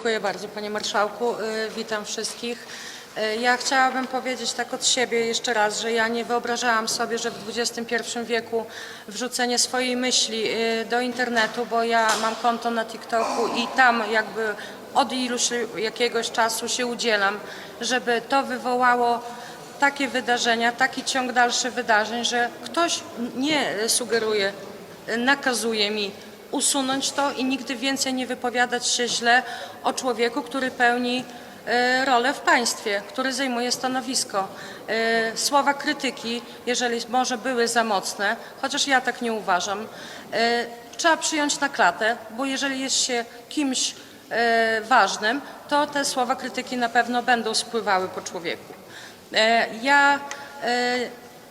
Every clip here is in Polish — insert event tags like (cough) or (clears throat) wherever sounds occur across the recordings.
Dziękuję bardzo Panie Marszałku. Y, Witam wszystkich. Y, Ja chciałabym powiedzieć tak od siebie jeszcze raz, że ja nie wyobrażałam sobie, że w XXI wieku wrzucenie swojej myśli y, do internetu, bo ja mam konto na TikToku i tam jakby od iluś jakiegoś czasu się udzielam, żeby to wywołało takie wydarzenia, taki ciąg dalszy wydarzeń, że ktoś nie sugeruje, nakazuje mi usunąć to i nigdy więcej nie wypowiadać się źle o człowieku, który pełni e, rolę w państwie, który zajmuje stanowisko. E, Słowa krytyki, jeżeli może były za mocne, chociaż ja tak nie uważam, e, trzeba przyjąć na klatę, bo jeżeli jest się kimś ważnym, to te słowa krytyki na pewno będą spływały po człowieku. Ja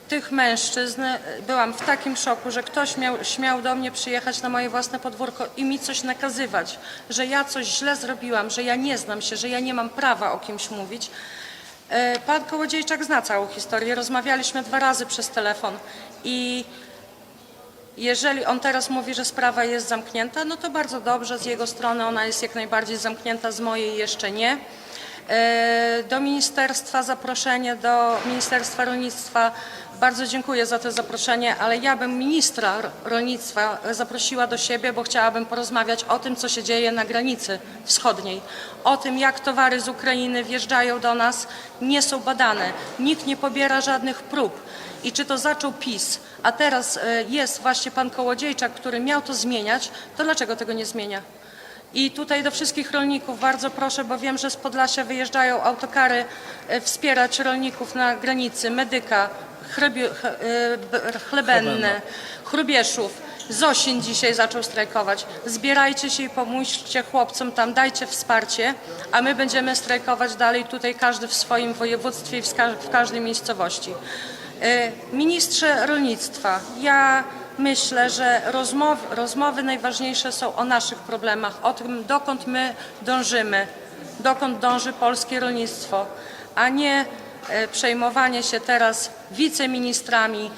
tych mężczyzn e, byłam w takim szoku, że ktoś miał, śmiał do mnie przyjechać na moje własne podwórko i mi coś nakazywać, że ja coś źle zrobiłam, że ja nie znam się, że ja nie mam prawa o kimś mówić. E, Pan Kołodziejczak zna całą historię. Rozmawialiśmy dwa razy przez telefon i jeżeli on teraz mówi, że sprawa jest zamknięta, no to bardzo dobrze z jego strony, ona jest jak najbardziej zamknięta, z mojej jeszcze nie. E, Do ministerstwa zaproszenie, do Ministerstwa Rolnictwa. Bardzo dziękuję za to zaproszenie, ale ja bym ministra ro- rolnictwa zaprosiła do siebie, bo chciałabym porozmawiać o tym, co się dzieje na granicy wschodniej. O tym, jak towary z Ukrainy wjeżdżają do nas, nie są badane. Nikt nie pobiera żadnych prób. I czy to zaczął PiS, a teraz e, jest właśnie pan Kołodziejczak, który miał to zmieniać, to dlaczego tego nie zmienia? I tutaj do wszystkich rolników bardzo proszę, bo wiem, że z Podlasia wyjeżdżają autokary e, wspierać rolników na granicy, Medyka, Chrebie, ch- B- Chlebenne, Chrubieszów. Zosin dzisiaj zaczął strajkować. Zbierajcie się i pomóżcie chłopcom tam, dajcie wsparcie, a my będziemy strajkować dalej tutaj, każdy w swoim województwie i w w każdej miejscowości. E, Ministrze rolnictwa, ja myślę, że rozmowy, rozmowy najważniejsze są o naszych problemach, o tym, dokąd my dążymy, dokąd dąży polskie rolnictwo, a nie przejmowanie się teraz wiceministrami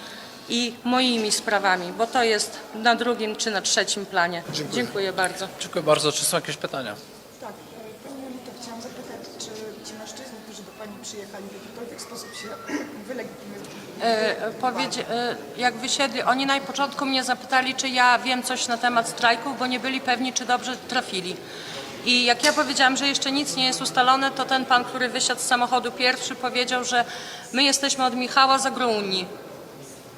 i moimi sprawami, bo to jest na drugim czy na trzecim planie. Dziękuję bardzo. Dziękuję bardzo. Czy są jakieś pytania? Tak, e, Pani chciałam zapytać, czy ci mężczyźni, którzy do Pani przyjechali, w jakikolwiek sposób się (clears throat) wylegitymowali? E, e, jak wysiedli, oni na początku mnie zapytali, czy ja wiem coś na temat strajków, bo nie byli pewni, czy dobrze trafili. I jak ja powiedziałam, że jeszcze nic nie jest ustalone, to ten pan, który wysiadł z samochodu pierwszy, powiedział, że my jesteśmy od Michała Zagrouni.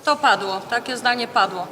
To padło, takie zdanie padło.